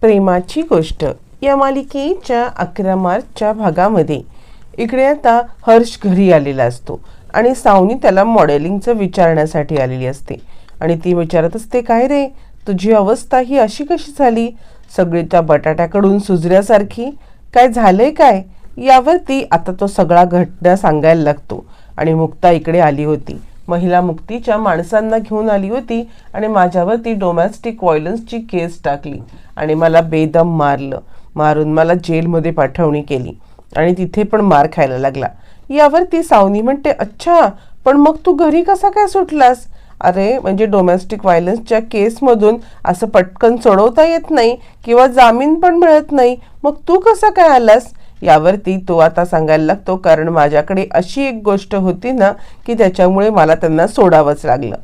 प्रेमाची गोष्ट. या मालिकेच्या अकरा मार्चच्या भागामध्ये. इकडे आता हर्ष घरी आलेला असतो आणि सावनी त्याला मॉडेलिंगचं विचारण्यासाठी आलेली असते. आणि ती विचारत असते काय रे? तुझी अवस्था ही अशी कशी झाली? सगळी त्या बटाट्याकडून सुजण्यासारखी काय झालंय काय? यावरती आता तो सगळा घटना सांगायला लागतो. आणि मुक्ता इकडे आली होती. महिला मुक्तीच्या माणसांना घेऊन आली होती आणि माझ्यावरती डोमॅस्टिक व्हायलन्सची केस टाकली. आणि मला बेदम मारलं. मारून मला जेलमध्ये पाठवणी केली. आणि तिथे पण मार खायला लागला. यावर ती सावनी म्हणते अच्छा पण मग तू घरी कसा काय सुटलास? अरे म्हणजे डोमेस्टिक व्हायलन्सच्या केसमधून असं पटकन सोडवता येत नाही किंवा जामीन पण मिळत नाही. मग तू कसा काय आलास? यावरती तो आता सांगायला लागतो कारण माझ्याकडे अशी एक गोष्ट होती ना की त्याच्यामुळे मला त्यांना सोडावंच लागलं.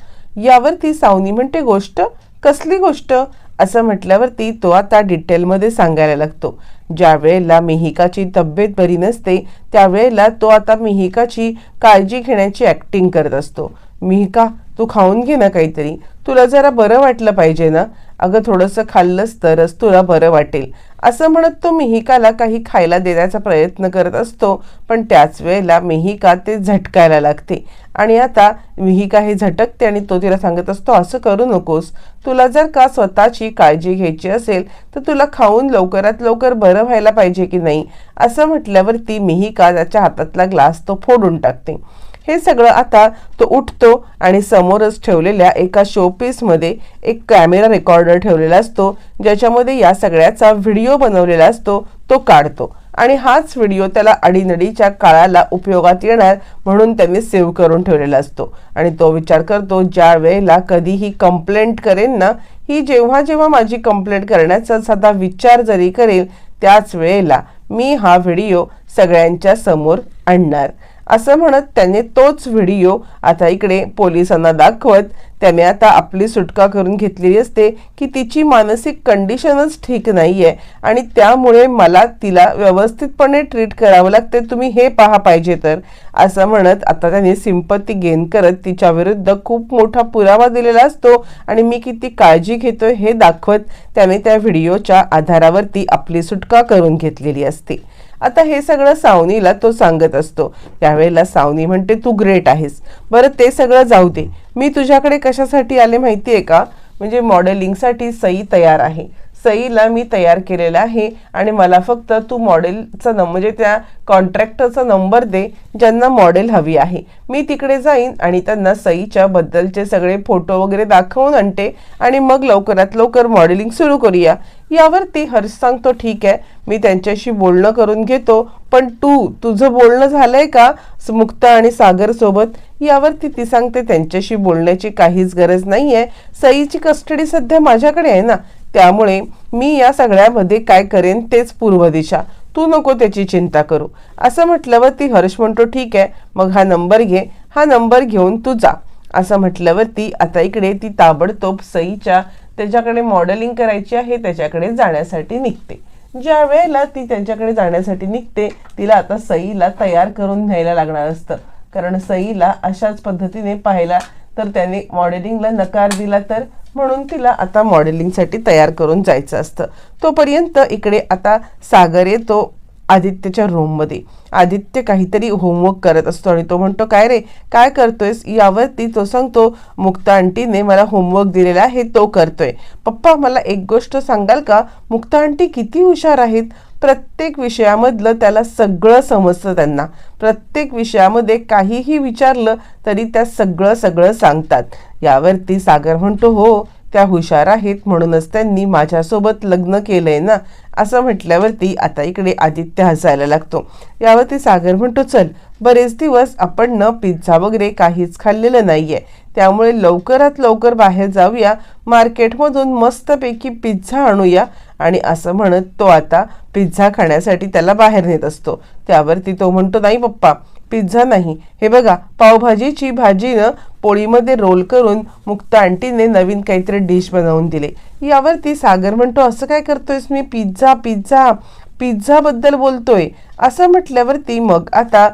यावरती सावनी म्हणते गोष्ट? कसली गोष्ट? असं म्हटल्यावरती तो आता डिटेलमध्ये सांगायला लागतो. ज्या वेळेला मिहिकाची तब्येत बरी नसते त्यावेळेला तो आता मिहिकाची काळजी घेण्याची ॲक्टिंग करत असतो. मिहिका तू खाऊन घे ना काहीतरी. तुला जरा बरं वाटलं पाहिजे ना? अगं थोडंसं खाल्लंस तरच तुला बरं वाटेल. असं म्हणत तो मिहिकाला काही खायला देण्याचा प्रयत्न करत असतो पण त्याच वेळेला मिहिका ते झटकायला लागते. आणि आता मिहिका हे झटकते आणि तो तिला सांगत असतो असं करू नकोस. तुला जर का स्वतःची काळजी घ्यायची असेल तर तुला खाऊन लवकरात लवकर बरं व्हायला पाहिजे की नाही? असं म्हटल्यावर ती मिहिका त्याच्या हातातला ग्लास तो फोडून टाकते. हे सगळं आता तो उठतो आणि समोरच ठेवलेल्या एका शोपीसमध्ये एक कॅमेरा रेकॉर्डर ठेवलेला असतो. ज्याच्यामध्ये या सगळ्याचा व्हिडिओ बनवलेला असतो. तो काढतो. आणि हाच व्हिडिओ त्याला अडीनडीच्या काळाला उपयोगात येणार म्हणून त्यांनी सेव्ह करून ठेवलेला असतो. आणि तो विचार करतो ज्या वेळेला कधीही कंप्लेंट करेन ना ही जेव्हा जेव्हा माझी कंप्लेंट करण्याचा साधा विचार जरी करेल त्याच वेळेला मी हा व्हिडिओ सगळ्यांच्या समोर आणणार. असं म्हणत त्याने तोच व्हिडिओ आता इकडे पोलिसांना दाखवत. त्याने आता आपली सुटका करून घेतलेली असते की तिची मानसिक कंडिशनच ठीक नाही आहे आणि त्यामुळे मला तिला व्यवस्थितपणे ट्रीट करावं लागते तुम्ही हे पहा पाहिजे तर. असं म्हणत आता त्याने सिंपत्ती गेन करत तिच्या विरुद्ध खूप मोठा पुरावा दिलेला असतो आणि मी किती काळजी घेतोय हे दाखवत त्याने त्या व्हिडिओच्या आधारावरती आपली सुटका करून घेतलेली असते. आता हे सगळं सावनीला तो सांगत असतो. त्यावेळेला सावनी म्हणते तू ग्रेट आहेस. बरं ते सगळं जाऊ दे. मी तुझ्याकडे कशासाठी आले माहिती आहे का? म्हणजे मॉडेलिंगसाठी सई तयार आहे. सईला मी तयार केलेला आहे आणि मला फक्त तू मॉडेलचा नंबर म्हणजे त्या कॉन्ट्रॅक्टरचा नंबर दे ज्यांना मॉडेल हवी आहे. मी तिकडे जाईन आणि त्यांना सईच्या बद्दलचे सगळे फोटो वगैरे दाखवून आणते आणि मग लवकरात लवकर मॉडेलिंग सुरू करूया. यावरती हर्ष सांगतो ठीक आहे मी त्यांच्याशी बोलणं करून घेतो पण तू तुझं बोलणं झालंय का? मुक्ता आणि सागर सोबत. यावरती ती सांगते त्यांच्याशी बोलण्याची काहीच गरज नाही आहे सईची कस्टडी सध्या माझ्याकडे आहे ना त्यामुळे मी या सगळ्यामध्ये काय करेन तेच पूर्व दिशा. तू नको त्याची चिंता करू. असं म्हटल्यावर ती हर्ष म्हणतो ठीक आहे मग हा नंबर घे. हा नंबर घेऊन तू जा. असं म्हटल्यावरती आता इकडे ती ताबडतोब सईच्या त्याच्याकडे मॉडेलिंग करायची आहे त्याच्याकडे जाण्यासाठी निघते. ज्या वेळेला ती त्यांच्याकडे जाण्यासाठी निघते तिला आता सईला तयार करून न्यायला लागणार असतं. कारण सईला अशाच पद्धतीने पाहायला तर त्याने मॉडेलिंगला नकार दिला तर? म्हणून तिला आता मॉडेलिंगसाठी तयार करून जायचं असतं. तोपर्यंत इकडे आता सागर येतो आदित्यच्या रूममध्ये आदित्य काहीतरी होमवर्क करत असतो आणि तो म्हणतो काय रे काय करतोयस? यावरती तो सांगतो मुक्ता आंटीने मला होमवर्क दिलेला आहे तो करतोय. पप्पा मला एक गोष्ट सांगाल का? मुक्ता आंटी किती हुशार आहेत. प्रत्येक विषयामधलं त्याला सगळं समजतं त्यांना. प्रत्येक विषयामध्ये काहीही विचारलं तरी त्या सगळं सगळं सांगतात. यावरती सागर म्हणतो हो त्या हुशार आहेत म्हणूनच त्यांनी माझ्यासोबत लग्न केलंय ना. असं म्हटल्यावरती आता इकडे आदित्य हसायला लागतो. यावरती सागर म्हणतो चल बरेच दिवस आपण न पिझ्झा वगैरे काहीच खाल्लेलं नाही आहे त्यामुळे लवकरात लवकर बाहेर जाऊया मार्केटमधून मस्तपैकी पिझ्झा आणूया. आणि असं म्हणत तो आता पिझ्झा खाण्यासाठी त्याला बाहेर नेत असतो. त्यावरती तो म्हणतो नाही पप्पा पिझ्झा नाही. हे बघा पावभाजीची भाजीनं पोळीमध्ये रोल करून मुक्ता आंटीने नवीन काहीतरी डिश बनवून दिले. यावरती सागर म्हणतो असं काय करतोयस? मी पिझ्झा पिझ्झा पिझ्झाबद्दल बोलतोय. असं म्हटल्यावरती मग आता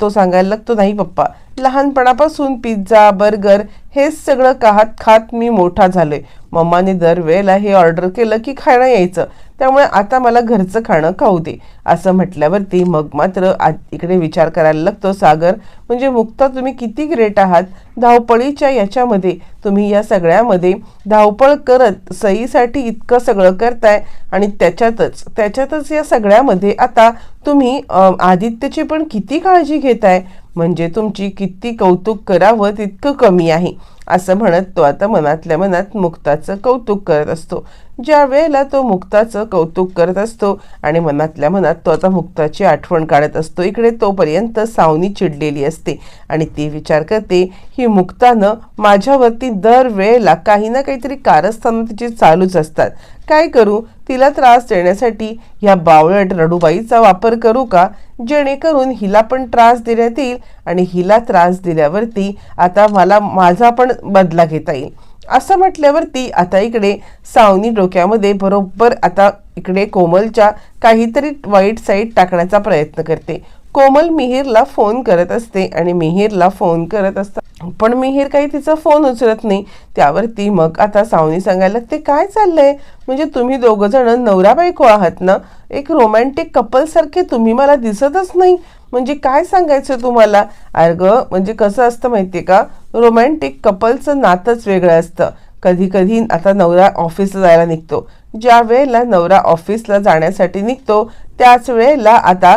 तो सांगायला लागतो नाही पप्पा लहानपणापासून पिझ्झा बर्गर हेच सगळं खात खात मी मोठा झालोय. मम्माने दरवेळेला हे ऑर्डर केलं की खाणं यायचं. त्यामुळे आता मला घरचं खाणं खाऊ दे. असं म्हटल्यावरती मग मात्र आ- इकडे विचार करायला लागतो सागर. म्हणजे मुक्ता तुम्ही किती ग्रेट आहात. धावपळीच्या याच्यामध्ये तुम्ही या सगळ्यामध्ये धावपळ करत सईसाठी इतकं सगळं करताय आणि त्याच्यातच त्याच्यातच या सगळ्यामध्ये आता तुम्ही आदित्यची पण किती काळजी घेताय. म्हणजे तुमची किती कौतुक करावं तितकं कमी आहे. असं म्हणत तो आता मनातल्या मनात मुक्ताचं कौतुक करत असतो. ज्या वेळेला तो मुक्ताचं कौतुक करत असतो आणि मनातल्या मनात तो आता मुक्ताची आठवण काढत असतो इकडे तोपर्यंत सावनी चिडलेली असते आणि ती विचार करते ही मुक्तानं माझ्यावरती दर वेळेला काही ना काहीतरी कारस्थानं तिची चालूच असतात. काय करू? तिला त्रास देण्यासाठी ह्या बावळट रडूबाईचा वापर करू का? जेणेकरून हिला पण त्रास देण्यात येईल आणि हिला त्रास दिल्यावरती आता मला माझा पण बदला घेता येईल. असं म्हटल्यावरती आता इकडे सावनी डोक्यामध्ये बरोबर आता इकडे कोमलच्या काहीतरी वाईट साईड टाकण्याचा प्रयत्न करते. कोमल मिहीरला फोन करत असते आणि मिहीरला फोन करत असता पण मिहीर काही तिचा फोन उचलत नाही. त्यावरती मग आता सावनी सांगायला ते काय चाललंय? म्हणजे तुम्ही दोघं जण नवरा बायको आहात ना? एक रोमॅन्टिक कपलसारखे तुम्ही मला दिसतच नाही. म्हणजे काय सांगायचं तुम्हाला? अर्ग म्हणजे कसं असतं माहितीये का? रोमॅन्टिक कपलचं नातंच वेगळं असतं. कधी कधी आता नवरा ऑफिसला जायला निघतो. ज्या वेळेला नवरा ऑफिसला जाण्यासाठी निघतो त्याच वेळेला आता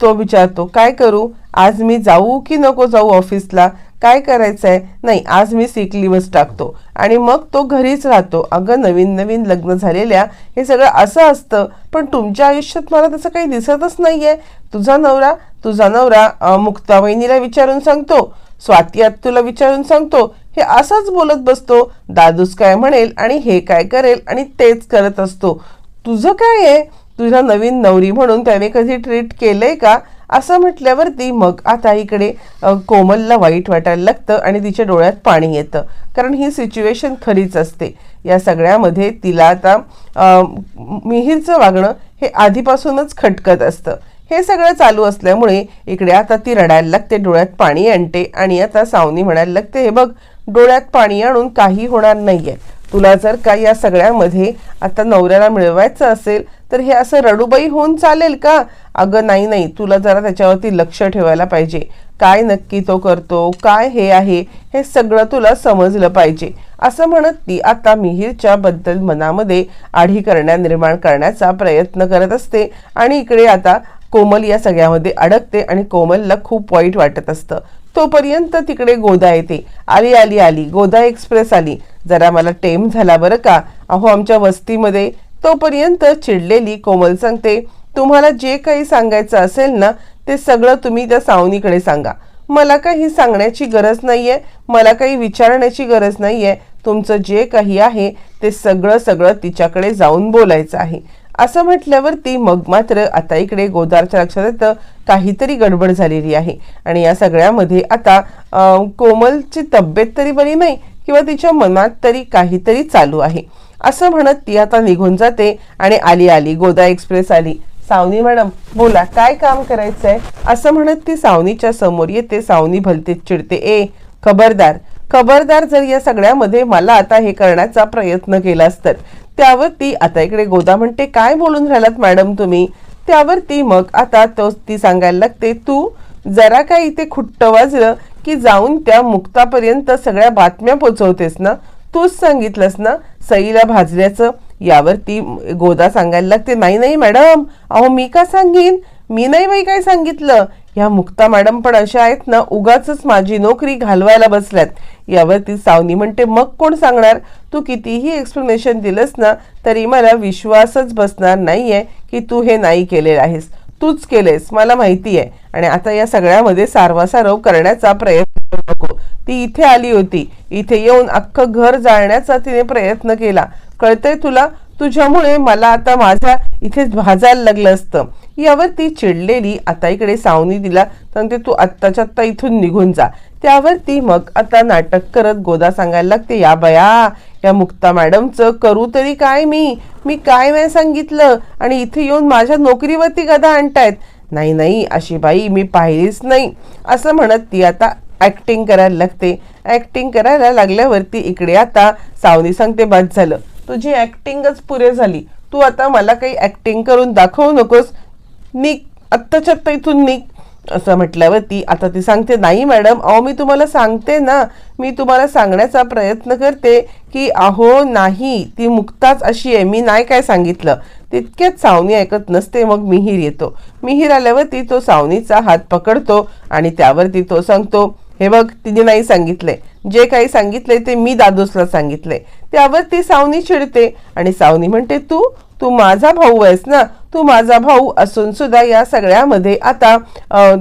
तो विचारतो काय करू? आज मी जाऊ की नको जाऊ ऑफिसला काय करायचं आहे नाही आज मी सिक लिव्हच टाकतो. आणि मग तो घरीच राहतो. अगं नवीन नवीन लग्न झालेल्या हे सगळं असं असतं. पण तुमच्या आयुष्यात मला तसं काही दिसतच नाहीये. तुझा नवरा तुझा नवरा मुक्ता वहिनीला विचारून सांगतो. स्वाती तुला विचारून सांगतो. हे असंच बोलत बसतो. दादूस काय म्हणेल आणि हे काय करेल आणि तेच करत असतो. तुझं काय आहे? तुझ्या नवीन नवरी म्हणून त्याने कधी ट्रीट केलंय का? असं म्हटल्यावरती मग आता इकडे कोमलला वाईट वाटायला लागतं आणि तिच्या डोळ्यात पाणी येतं. कारण ही सिच्युएशन खरीच असते. या सगळ्यामध्ये तिला आता मिहीरचं वागणं हे आधीपासूनच खटकत असतं. हे सगळं चालू असल्यामुळे इकडे आता ती रडायला लागते डोळ्यात पाणी आणते आणि आता सावनी म्हणायला लागते हे बघ डोळ्यात पाणी आणून काही होणार नाही आहे तुला जर का या सगळ्यामध्ये आता नवऱ्याला मिळवायचं असेल तर हे असं रडूबाई होऊन चालेल का? अगं नाही नाही. तुला जरा त्याच्यावरती लक्ष ठेवायला पाहिजे. काय नक्की तो करतो? काय हे आहे? हे सगळं तुला समजलं पाहिजे. असं म्हणत ती आता मिहीरच्या बद्दल मनामध्ये आढी करण्या निर्माण करण्याचा प्रयत्न करत असते. आणि इकडे आता कोमल या सगळ्यामध्ये अडकते आणि कोमलला खूप वाईट वाटत असतं. तोपर्यंत तिकडे गोदा येते. आली आली आली. गोदा एक्सप्रेस आली. जरा मला टेम झाला बरं का? अहो आमच्या वस्तीमध्ये तोपर्यंत चिडलेली कोमल सांगते तुम्हाला जे काही सांगायचं असेल ना ते सगळं तुम्ही त्या सावनीकडे सांगा. मला काही सांगण्याची गरज नाही आहे मला काही विचारण्याची गरज नाही आहे तुमचं जे काही आहे ते सगळं सगळं तिच्याकडे जाऊन बोलायचं आहे. असं म्हटल्यावरती मग मात्र आता इकडे गोदारच्या लक्षात येतं काहीतरी गडबड झालेली आहे. आणि या सगळ्यामध्ये आता कोमलची तब्येत तरी बरी नाही किंवा तिच्या मनात तरी काहीतरी चालू आहे. असं म्हणत ती आता निघून जाते आणि आली आली. गोदा एक्सप्रेस आली. सावनी मॅडम बोला काय काम करायचंय? असं म्हणत ती सावनीच्या समोर येते. सावनी भलतीच चिडते. ए खबरदार खबरदार जर या सगळ्यामध्ये मला आता हे करण्याचा प्रयत्न केलास तर. त्यावरती आता इकडे गोदा म्हणते काय बोलून राहिलात मॅडम तुम्ही? त्यावर ती मग आता तो ती सांगायला लागते तू जरा काही इथे खुट्ट वाजलं? की जाऊन त्या मुक्तापर्यंत सगळ्या बातम्या पोचवतेस ना? तूच सांगितलंस ना सईला भाजल्याचं? यावरती गोदा सांगायला लागते. नाही नाही मॅडम. अहो मी का सांगीन? मी नाही बाई काय सांगितलं. ह्या मुक्ता मॅडम पण अशा आहेत ना उगाच माझी नोकरी घालवायला बसल्यात. यावरती सावनी म्हणते मग कोण सांगणार? तू कितीही एक्सप्लेनेशन दिलंस ना तरी मला विश्वासच बसणार नाहीये की तू हे नाही केलेलं आहेस. तूच केलेस मला माहिती आहे. आणि आता या सगळ्यामध्ये सारवासारव करण्याचा प्रयत्न नको. ती इथे आली होती. इथे येऊन अख्खं घर जाळण्याचा तिने प्रयत्न केला. कळतंय तुला? तुझ्यामुळे मला आता माझ्या इथे भाजायला लागलं असतं. यावर ती चिडलेली आता इकडे सावनी दिला सांगते तू आत्ताच्या आत्ता इथून निघून जा. त्यावर ती मग आता नाटक करत गोदा सांगायला लागते या बया या मुक्ता मॅडमचं करू तरी काय मी? मी काय नाही सांगितलं? आणि इथे येऊन माझ्या नोकरीवरती गदा आणतायत. नाही नाही अशी बाई मी पाहिलीच नाही. असं म्हणत ती आता ॲक्टिंग करायला लागते. ॲक्टिंग करायला लागल्यावरती इकडे आता सावनी सांगते बाद झालं. तुझी ॲक्टिंगच पुरे झाली. तू आता मला काही ॲक्टिंग करून दाखवू नकोस. निक आत्ताच्या आत्ता इथून निक असं म्हटल्यावरती आता ती सांगते नाही मॅडम अहो मी तुम्हाला सांगते ना मी तुम्हाला सांगण्याचा प्रयत्न करते की अहो नाही ती मुक्ताच अशी आहे मी नाही काय सांगितलं. तितक्यात सावनी ऐकत नसते मग मिहीर येतो. मिहीर आल्यावरती तो सावनीचा हात पकडतो आणि त्यावरती तो सांगतो हे बघ तिने नाही सांगितले. जे काही सांगितले ते मी दादूसला सांगितले. त्यावर ती सावनी चिडते आणि सावनी म्हणते तू तू माझा भाऊ आहेस ना तू माझा भाऊ असून सुद्धा या सगळ्यामध्ये आता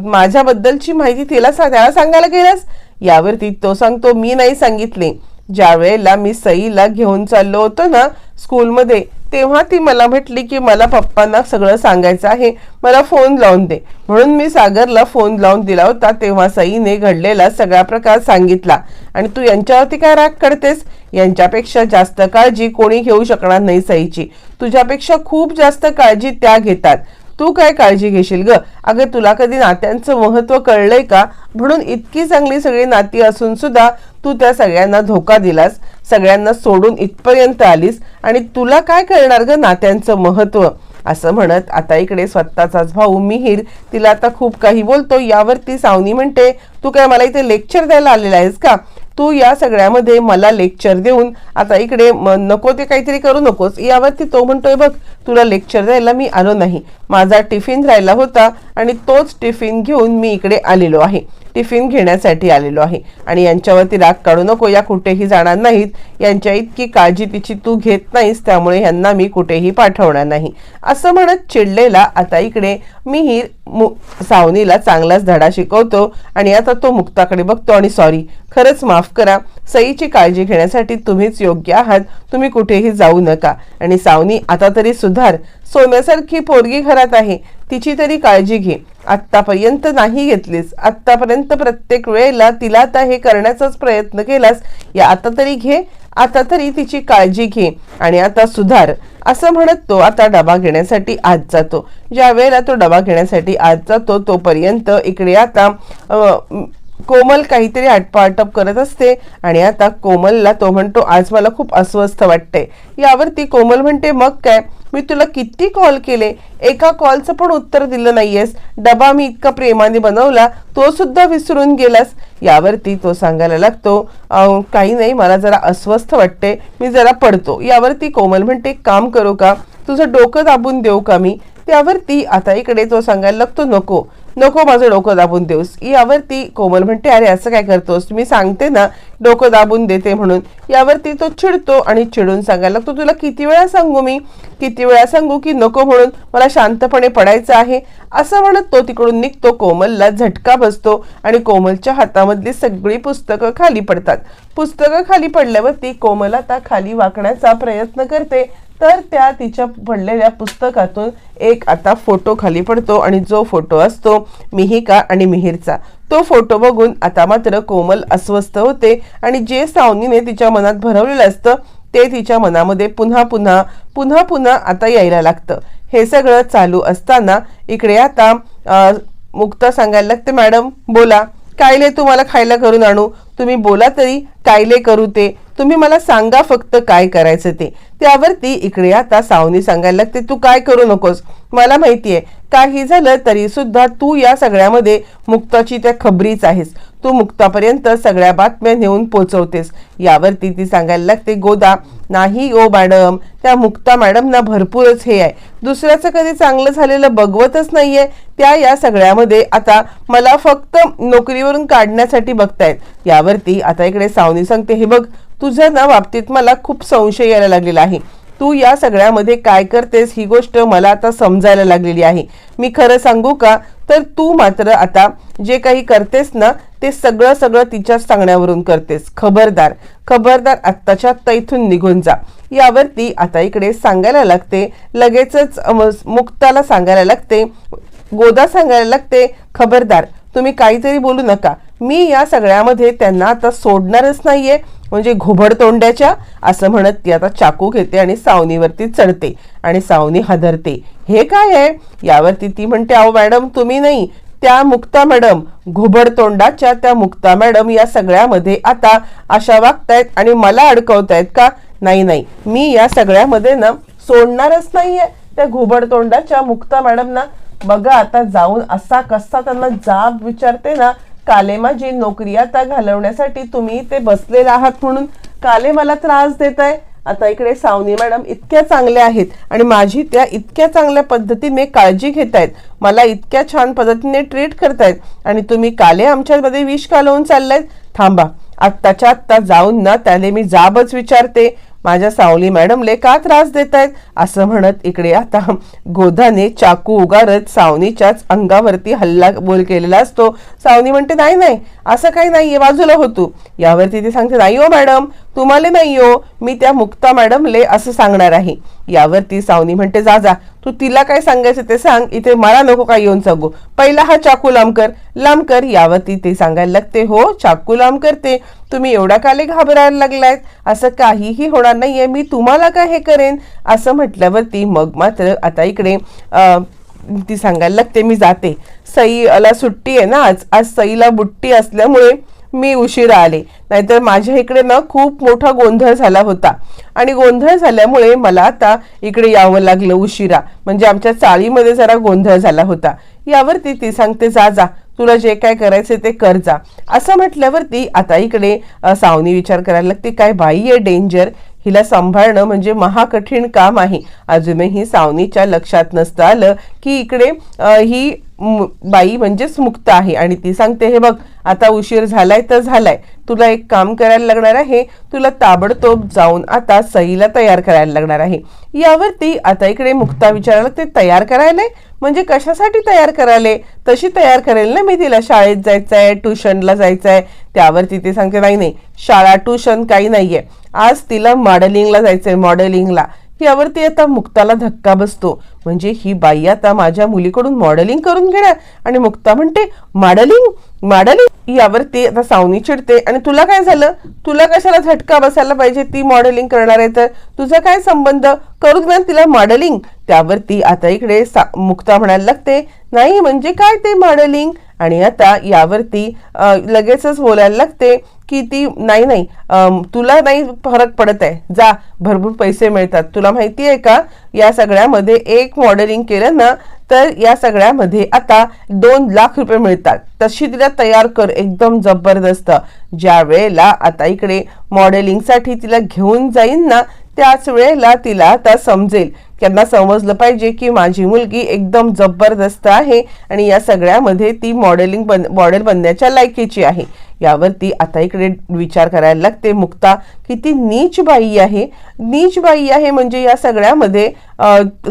माझ्याबद्दलची माहिती तिला त्याला सांगायला गेलास? यावरती तो सांगतो मी नाही सांगितले. ज्या वेळेला मी सईला घेऊन चाललो होतो ना स्कूलमध्ये तेव्हा ती मला म्हटली की मला पप्पांना सगळं सांगायचं आहे. मला फोन लावून दे. म्हणून मी सागरला फोन लावून दिला होता. तेव्हा सईने घडलेला सगळा प्रकार सांगितला. आणि तू यांच्यावरती काय राग करतेस? यांच्यापेक्षा जास्त काळजी कोणी घेऊ शकणार नाही सईची. तुझ्यापेक्षा खूप जास्त काळजी त्या घेतात. तू काय काळजी घेशील ग? अगं तुला कधी नात्यांचं महत्त्व कळलंय का? म्हणून इतकी चांगली सगळी नाती असून सुद्धा तू त्या सगळ्यांना धोका दिलास. सगळ्यांना सोडून इथपर्यंत आलीस आणि तुला काय कळणार ग नात्यांचं महत्त्व? असं म्हणत आता इकडे स्वतःचाच भाऊ मिहीर तिला आता खूप काही बोलतो. यावरती सावनी म्हणते तू काय मला इथे लेक्चर द्यायला आलेला आहेस का? तू या सगळ्यामध्ये मला लेक्चर देऊन आता इकडे नको ते काहीतरी करू नकोस. यावरती तो म्हणतोय बघ तुला लेक्चर द्यायला मी आलो नाही. माझा टिफिन राहिला होता आणि तोच टिफिन घेऊन मी इकडे आलेलो आहे. टिफिन घेण्यासाठी आलेलो आहे. आणि यांच्यावरती राग काढू नको या कुठेही जाणार नाहीत. यांच्या इतकी काळजी तिची तू घेत नाहीस त्यामुळे यांना मी कुठेही पाठवणार नाही. असं म्हणत चिडलेला आता इकडे मीही मु सावनीला चांगलाच धडा शिकवतो आणि आता तो मुक्ताकडे बघतो आणि सॉरी खरंच माफ करा. सईची काळजी घेण्यासाठी तुम्हीच योग्य आहात. तुम्ही कुठेही जाऊ नका. आणि सावनी आता तरी सुधार. सोन्यासारखी पोरगी घरात आहे. तिची तरी काळजी घे. आत्तापर्यंत नाही घेतलीस. आत्तापर्यंत प्रत्येक वेळेला तिला आता हे करण्याचाच प्रयत्न केलास. या आता तरी घे. आता तरी तिची काळजी घे आणि आता सुधार. असं म्हणत तो आता डबा घेण्यासाठी आत जातो. ज्या वेळेला तो डबा घेण्यासाठी आत जातो तोपर्यंत इकडे आता कोमल काहीतरी आटपाटप करत असते आणि आता कोमलला तो म्हणतो आज मला खूप अस्वस्थ वाटते यावरती कोमल म्हणते मग काय? मी तुला किती कॉल केले? एका कॉलचं पण उत्तर दिलं नाहीयेस. डबा मी इतका प्रेमाने बनवला तो सुद्धा विसरून गेलास. यावरती तो सांगायला लागतो काही नाही मला जरा अस्वस्थ वाटते मी जरा पडतो. यावरती कोमल म्हणते काम करू का? तुझं डोकं दाबून देऊ का मी? त्यावरती आता इकडे तो सांगायला लागतो नको. नको माझं डोकं दाबून देऊस. यावरती कोमल म्हणते अरे असं काय करतोस? मी सांगते ना डोकं दाबून देते म्हणून. यावरती तो चिडतो आणि चिडून सांगायला लागतो तुला किती वेळा सांगू मी? किती वेळा सांगू की नको म्हणून? मला शांतपणे पडायचं आहे. असं म्हणत तो तिकडून निघतो कोमलला झटका बसतो आणि कोमलच्या हातामधली सगळी पुस्तकं खाली पडतात. पुस्तकं खाली पडल्यावरती कोमल आता खाली वाकण्याचा प्रयत्न करते तर त्या तिच्या पडलेल्या पुस्तकातून एक आता फोटो खाली पडतो आणि जो फोटो असतो मिहिका आणि मिहीरचा. तो फोटो बघून आता मात्र कोमल अस्वस्थ होते आणि जे सावनीने तिच्या मनात भरवलेलं असतं ते तिच्या मनामध्ये पुन्हा पुन्हा पुन्हा पुन्हा आता यायला लागतं. हे सगळं चालू असताना इकडे आता मुक्त मुक्ता सांगायला लागते मॅडम बोला. कायले तुम्हाला खायला करून आणू? तुम्ही बोला तरी कायले करू ते? तुम्ही मला सांगा फक्त काय करायचं ते. त्यावरती इकडे आता सावनी सांगायला लागते तू काय करू नकोस? मला माहितीये काही झालं तरी सुद्धा तू या सगळ्यामध्ये मुक्ताची त्या खबरीच आहेस. तू मुक्तापर्यंत सगळ्या बातम्या नेऊन पोचवतेस. यावरती ती सांगायला लागते गोदा नाही ओ मॅडम त्या मुक्ता मॅडम ना भरपूरच हे आहे. दुसऱ्याचं कधी चांगलं झालेलं बघवतच नाहीये. त्या या सगळ्यामध्ये आता मला फक्त नोकरीवरून काढण्यासाठी बघतायत. यावरती आता इकडे सावनी सांगते हे बघ तुझ्या ना बाबतीत मला खूप संशय यायला लागलेला आहे. तू या सगळ्यामध्ये काय करतेस ही गोष्ट मला आता समजायला लागलेली आहे. मी खरं सांगू का? तर तू मात्र आता जे काही करतेस ना ते सगळं सगळं तिच्या सांगण्यावरून करतेस. खबरदार. खबरदार आत्ताच्या तैथून निघून जा. यावरती आता इकडे सांगायला लागते लगेचच मुक्ताला सांगायला लागते गोदा सांगायला लागते खबरदार. तुम्ही काहीतरी बोलू नका. मी या सगळ्यामध्ये त्यांना आता सोडणारच नाहीये. म्हणजे घुबड तोंड्याच्या असं म्हणत ती आता चाकू घेते आणि सावनीवरती चढते आणि सावनी हादरते. हे काय आहे? यावरती ती म्हणते अहो मॅडम तुम्ही नाही. त्या मुक्ता मॅडम घुबडतोंडाच्या त्या मुक्ता मॅडम या सगळ्यामध्ये आता अशा वागतायत आणि मला अडकवतायत का? नाही नाही. मी या सगळ्यामध्ये ना सोडणारच नाहीये. त्या घुबडतोंडाच्या मुक्ता मॅडम ना बघा आता जाऊन असा कसा त्यांना जाब विचारते ना काले माझी नोकरी आता घालवण्यासाठी तुम्ही ते बसलेले आहात म्हणून काले मला त्रास देत आहे आता इकडे सावनी मॅडम इतक्या चांगल्या आहेत आणि माझी त्या इतक्या चांगल्या पद्धतीने काळजी घेत आहेत मला इतक्या छान पद्धतीने ट्रीट करतायत. आणि तुम्ही काले आमच्यामध्ये विष कालवून चाललायत. थांबा. आत्ताच्या आत्ता जाऊन ना त्याने मी जाबच विचारते. माझ्या सावली मॅडमले का त्रास देत आहेत असं म्हणत इकडे आता गोधाने चाकू उगारत सावनीच्याच अंगावरती हल्ला बोल केलेला असतो. सावनी म्हणते नाही नाही असं काही नाहीये बाजूला होतो यावरती ते सांगते नाही हो मॅडम तुम्हाला नाही हो मी त्या मुक्ता मॅडमले असं सांगणार आहे. यावरती सावनी म्हणते जा जा तू तिला काय सांगायचं ते सांग इथे मला नको काय येऊन सांगू. पहिला हा चाकू लांब कर लांब कर. यावरती ते सांगायला लागते हो चाकू लांब करते. तुम्ही एवढा काले घाबरायला लागलायत. असं काहीही होणार नाहीये मी तुम्हाला काय हे करेन? असं म्हटल्यावरती मग मात्र आता इकडे ती सांगायला लागते मी जाते. सईला सुट्टी आहे ना आज. आज सईला बुट्टी असल्यामुळे मी उशिरा आले. नाहीतर माझ्या इकडे ना खूप मोठा गोंधळ झाला होता. आणि गोंधळ झाल्यामुळे मला आता इकडे यावं लागलं उशिरा. म्हणजे आमच्या चाळीमध्ये जरा गोंधळ झाला होता. यावरती ती सांगते जा जा. तुला जे काय करायचे ते कर जा. असं म्हटल्यावरती आता इकडे सावनी विचार करायला लागते काय बाई आहे डेंजर? हिला सांभाळणं म्हणजे महाकठीण काम आहे. अजूनही सावनीच्या लक्षात नसतं आलं की इकडे ही बाई म्हणजेच मुक्त आहे. आणि ती सांगते हे बघ आता उशीर झालाय तर झालाय. तुला एक काम करायला लागणार आहे. तुला ताबडतोब जाऊन आता सईला तयार करायला लागणार आहे. यावरती आता इकडे मुक्ता विचारायला ते तयार करायलाय? म्हणजे कशासाठी तयार करायले तशी तयार करेल ना मी तिला? शाळेत जायचं आहे ट्युशनला जायचं आहे त्यावरती ते सांगते नाही नाही. शाळा ट्युशन काही नाहीये. आज तिला मॉडेलिंगला जायचंय मॉडेलिंगला. यावरती आता मुक्ताला धक्का बसतो. म्हणजे ही बाई आता माझ्या मुलीकडून मॉडेलिंग करून घेणार. आणि मुक्ता म्हणते मॉडेलिंग मॉडेलिंग. यावरती आता सावनी चिडते आणि तुला काय झालं? तुला कशाला झटका बसायला पाहिजे? ती मॉडेलिंग करणार आहे तर तुझा काय संबंध? करू दे तिला मॉडेलिंग त्यावरती आता इकडे सा- मुक्ता म्हणायला लागते नाही म्हणजे काय ते मॉडेलिंग आणि आता यावरती लगेचच बोलायला लागते की ती नाही नाही तुला नाही फरक पडत आहे. जा भरपूर पैसे मिळतात. तुला माहिती आहे का? या सगळ्यामध्ये एक मॉडेलिंग केलं ना तर या सगळ्यामध्ये आता दोन लाख रुपये मिळतात. तशी तिला तयार कर एकदम जबरदस्त. ज्या वेळेला आता इकडे मॉडेलिंगसाठी तिला घेऊन जाईन ना त्याच वेळेला तिला आता समजेल त्यांना समजलं पाहिजे की माझी मुलगी एकदम जबरदस्त आहे आणि या सगळ्यामध्ये ती मॉडेलिंग बन मॉडेल बनण्याच्या लायकीची आहे. यावरती आता इकडे विचार करायला लागते मुक्ता किती नीच बाई आहे. नीच बाई आहे म्हणजे या सगळ्यामध्ये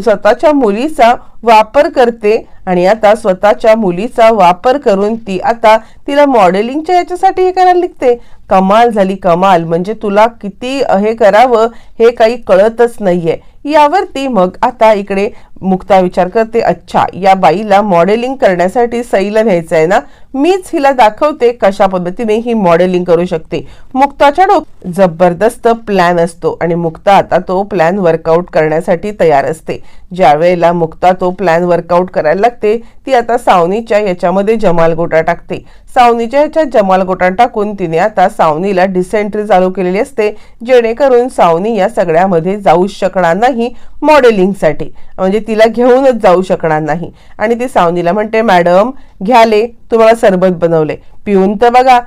स्वतःच्या मुलीचा वापर करते आणि आता स्वतःच्या मुलीचा वापर करून ती आता तिला मॉडेलिंगच्या याच्यासाठी हे करायला निघते. कमाल झाली कमाल म्हणजे तुला किती हे करावं हे काही कळतच नाहीये. यावरती मग आता इकडे मुक्ता विचार करते अच्छा या बाईला मॉडेलिंग करण्यासाठी सईला न्यायचं आहे ना? मीच हिला दाखवते कशा पद्धतीने ही मॉडेलिंग करू शकते. मुक्ताच्या डोक जबरदस्त प्लॅन असतो आणि मुक्ता आता तो प्लॅन वर्कआउट करण्यासाठी तयार असते. ज्या वेळेला मुक्ता तो प्लॅन वर्कआउट करायला लागते ती आता सावनीच्या याच्यामध्ये जमाल गोटा टाकते. सावनीच्या ह्याच्यात जमाल गोटा टाकून तिने आता सावनीला डिसेंट्री चालू केलेली असते जेणेकरून सावनी या सगळ्यामध्ये जाऊ शकणार नाही. मॉडेलिंगसाठी म्हणजे तिला घेऊनच जाऊ शकणार नाही. आणि ती सावनीला म्हणते मॅडम घ्याले तुम्हाला सरबत बनवले. पिऊन तर बघा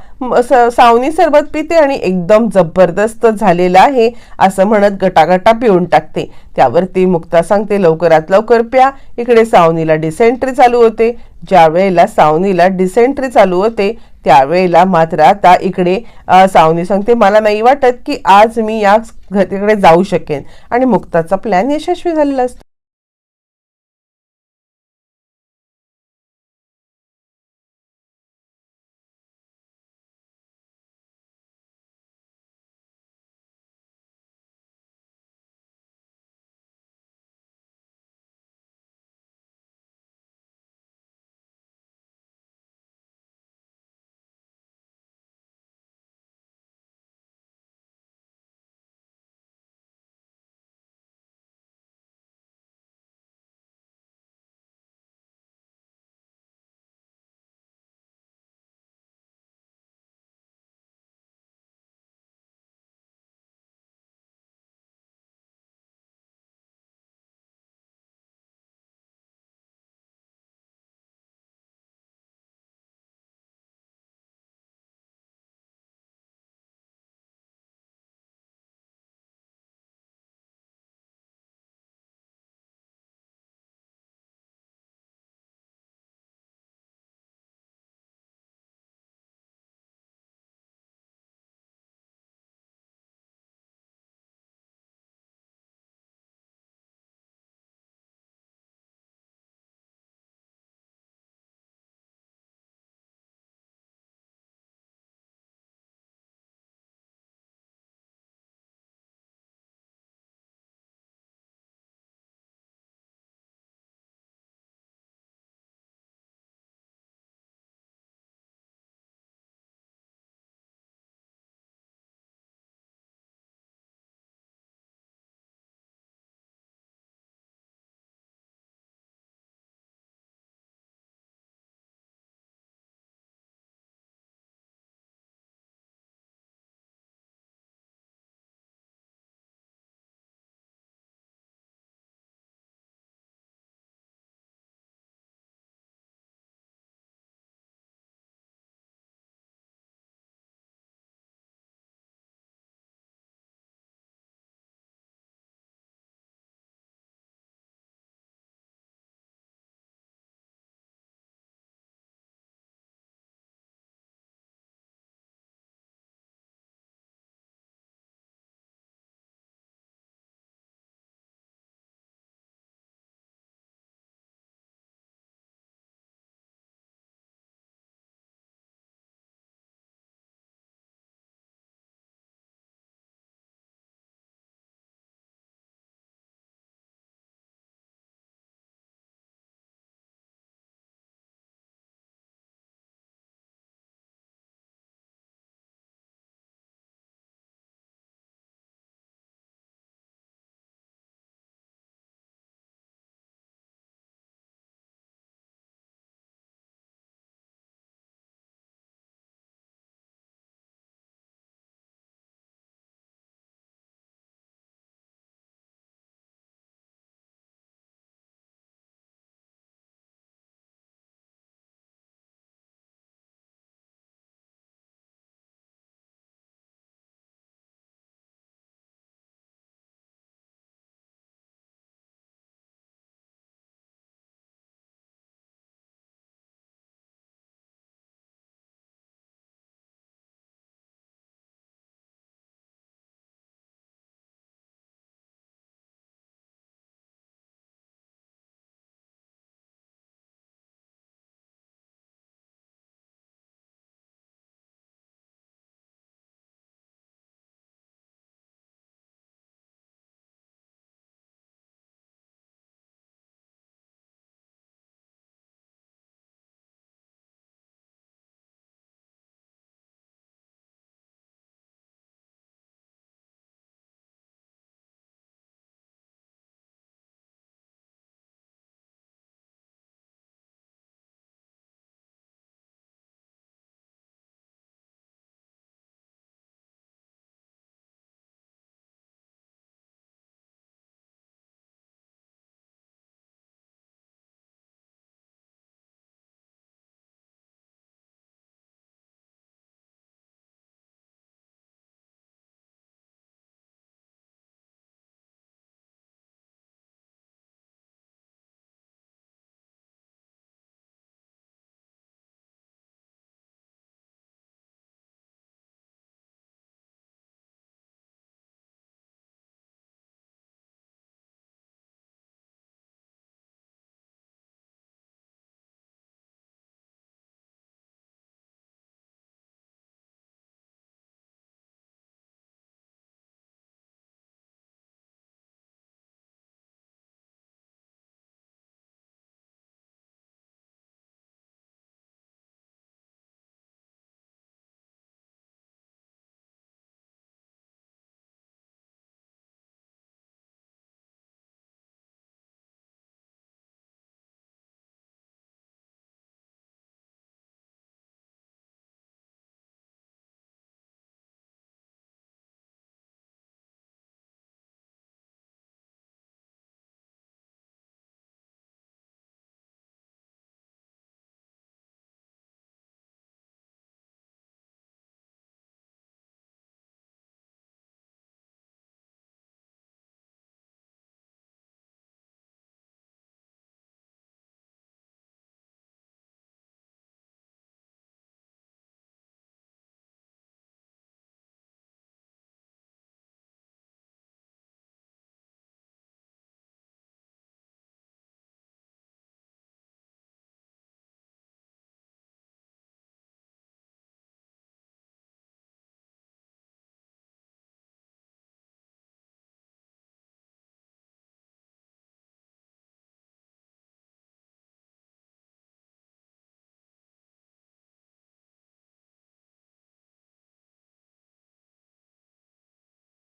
सावनी सरबत पिते आणि एकदम जबरदस्त झालेलं आहे असं म्हणत गटागटा पिऊन टाकते. त्यावरती मुक्ता सांगते लवकरात लवकर प्या. इकडे सावनीला डिसेंट्री चालू होते. ज्या वेळेला सावनीला डिसेंट्री चालू होते त्यावेळेला मात्र आता इकडे सावनी सांगते मला नाही वाटत की आज मी या तिकडे जाऊ शकेन. आणि मुक्ताचा प्लॅन यशस्वी झालेला असतो.